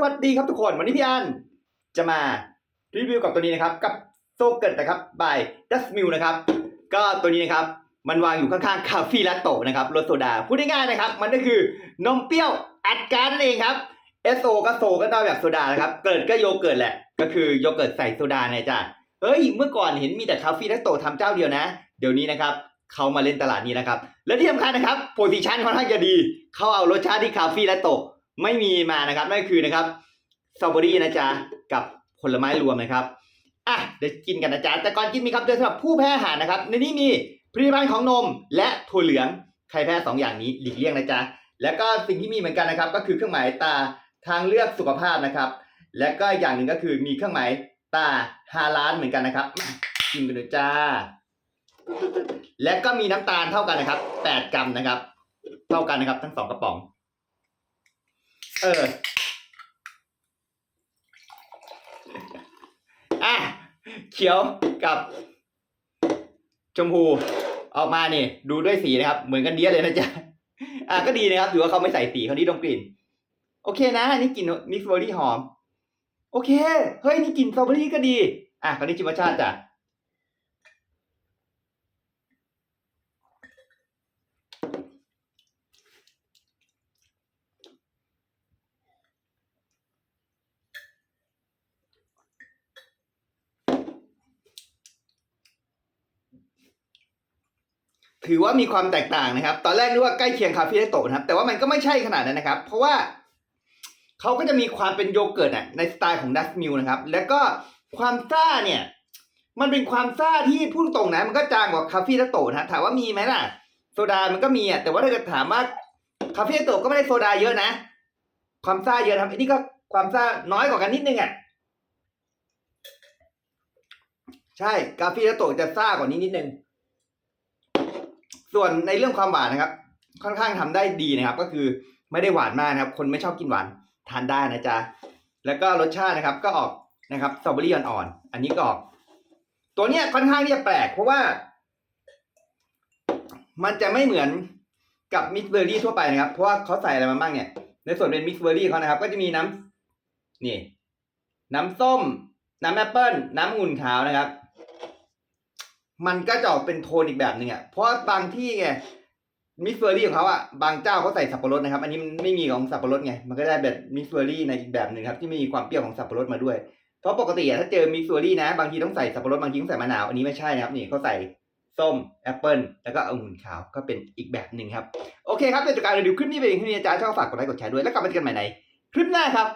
วัสดีครับทุกคนวันนี้พี่อันจะมารีวิวกับตัวนี้นะครับกับโซเกิร์ตนะครับ by d u s t m i l นะครับก็ตัวนี้นะครับมันวางอยู่ข้างๆคาเฟ่ลัตโตนะครับรสโซดาพูดง่ายๆนะครับ มันก็คือนมเปรี้ยวอัดการนั่นเองครับ SO ก็โซก็ได้แบบโซดานะครับเกิดก็โยเกิร์ตแหละ ก็คือโยเกิร์ตใส่โซดาเนี่ยจ้ะเฮ้ยเมื่อก่อนเห็นมีแต่คาเฟ่ลัตโตทำเจ้าเดียวนะ เดี๋ยวนี้นะครับเขามาเล่นตลาดนี้นะครับและที่สำคัญนะครับโพซิชันค่อนข้างจะดีเขาเอารสชาติที่คาเฟ่ลัตโต ไม่มีมานะครับนั่นคือนะครับสตรอเบอรี่นะจ๊ะกับผลไม้รวมนะครับอะเดี๋ยวกินกันนะจ๊ะแต่ก่อนกินมีคำเตือนสำหรับผู้แพ้อาหารนะครับ ในนี้มีผลิตภัณฑ์ของนมและถั่วเหลืองใครแพ้สองอย่างนี้หลีกเลี่ยงนะจ๊ะแล้วก็สิ่งที่มีเหมือนกันนะครับ ก็คือเครื่องหมายตาทางเลือกสุขภาพนะครับ และก็อย่างหนึ่งก็คือมีเครื่องหมายตาฮาลานเหมือนกันนะครับกินกันเลยจ้า และก็มีน้ำตาลเท่ากันนะครับ 8 กรัมนะครับ เท่ากันนะครับ ทั้งสองกระป๋อง เอออะเขียวกับ ชมพูออกมานี่ดูด้วยสีนะครับ เหมือนกันเดียเลยนะจ๊ะอะก็ดีนะครับถือว่าเขาไม่ใส่สีเขานี่ดมกลิ่น โอเคนะนนี่กลิ่นมิกซ์เบอร์รี่หอม โอเค เฮ้ย นี่กลิ่นสตรอเบอรี่ก็ดี อะคราวนี้ชิมรสชาติจ้ะ ถือว่ามีความแตกต่างนะครับ ตอนแรกนึกว่าใกล้เคียงคาเฟ่ไดโตะนะครับ แต่ว่ามันก็ไม่ใช่ขนาดนั้นนะครับ เพราะว่าเขาก็จะมีความเป็นโยเกิร์ตในสไตล์ของดัสมิลนะครับ แล้วก็ความซ่าเนี่ย มันเป็นความซ่าที่พูดตรงนะ มันก็จางกว่าคาเฟ่ไดโตะนะถามว่ามีไหมล่ะ โซดามันก็มีอะ แต่ว่าถ้าเกิดถามว่าคาเฟ่ไดโตะก็ไม่ได้โซดาเยอะนะ ความซ่าเยอะครับอันนี้ก็ความซ่าน้อยกว่ากันนิดนึงอะใช่ กาแฟไดโตะจะซ่ากว่านี้นิดนึง ส่วนในเรื่องความหวานนะครับ ค่อนข้างทำได้ดีนะครับ ก็คือไม่ได้หวานมากนะครับ คนไม่ชอบกินหวานทานได้นะจ๊ะแล้วก็รสชาตินะครับ ก็ออกนะครับสตรอเบอรี่อ่อนๆอันนี้ก็ออก ตัวเนี้ยค่อนข้างที่จะแปลก เพราะว่า มันจะไม่เหมือนกับมิกซ์เบอร์รี่ทั่วไปนะครับ เพราะว่าเขาใส่อะไรมาบ้างเนี่ย ในส่วนเป็นมิกซ์เบอร์รี่เขานะครับ ก็จะมีน้ำนี่ น้ำส้ม น้ำแอปเปิลน้ำองุ่นขาวนะครับ มันก็จะออกเป็นโทนอีกแบบหนึ่งอะเพราะว่าบางที่ไงมิสเฟอรี่ของเขาอะบางเจ้าเขาใส่สับปะรดนะครับ อันนี้มันไม่มีของสับปะรดไงมันก็ได้แบบมิสเฟอรี่ในอีกแบบหนึ่งครับที่ไม่มีความเปรี้ยวของสับปะรดมาด้วยเพราะปกติอะถ้าเจอมิสเฟอรี่นะ บางทีต้องใส่สับปะรดบางทีต้องใส่มะนาวอันนี้ไม่ใช่นะครับนี่เขาใส่ส้มแอปเปิลแล้วก็องุ่นขาวก็เป็นอีกแบบหนึ่งครับ โอเคครับเดี๋ยวจากการรีวิวคลิปนี้เป็นอย่างที่นี้อาจารย์ชอบฝากกดไลค์กดแชร์ด้วยแล้วกลับมาเจอกันใหม่ในคลิปหน้าครับ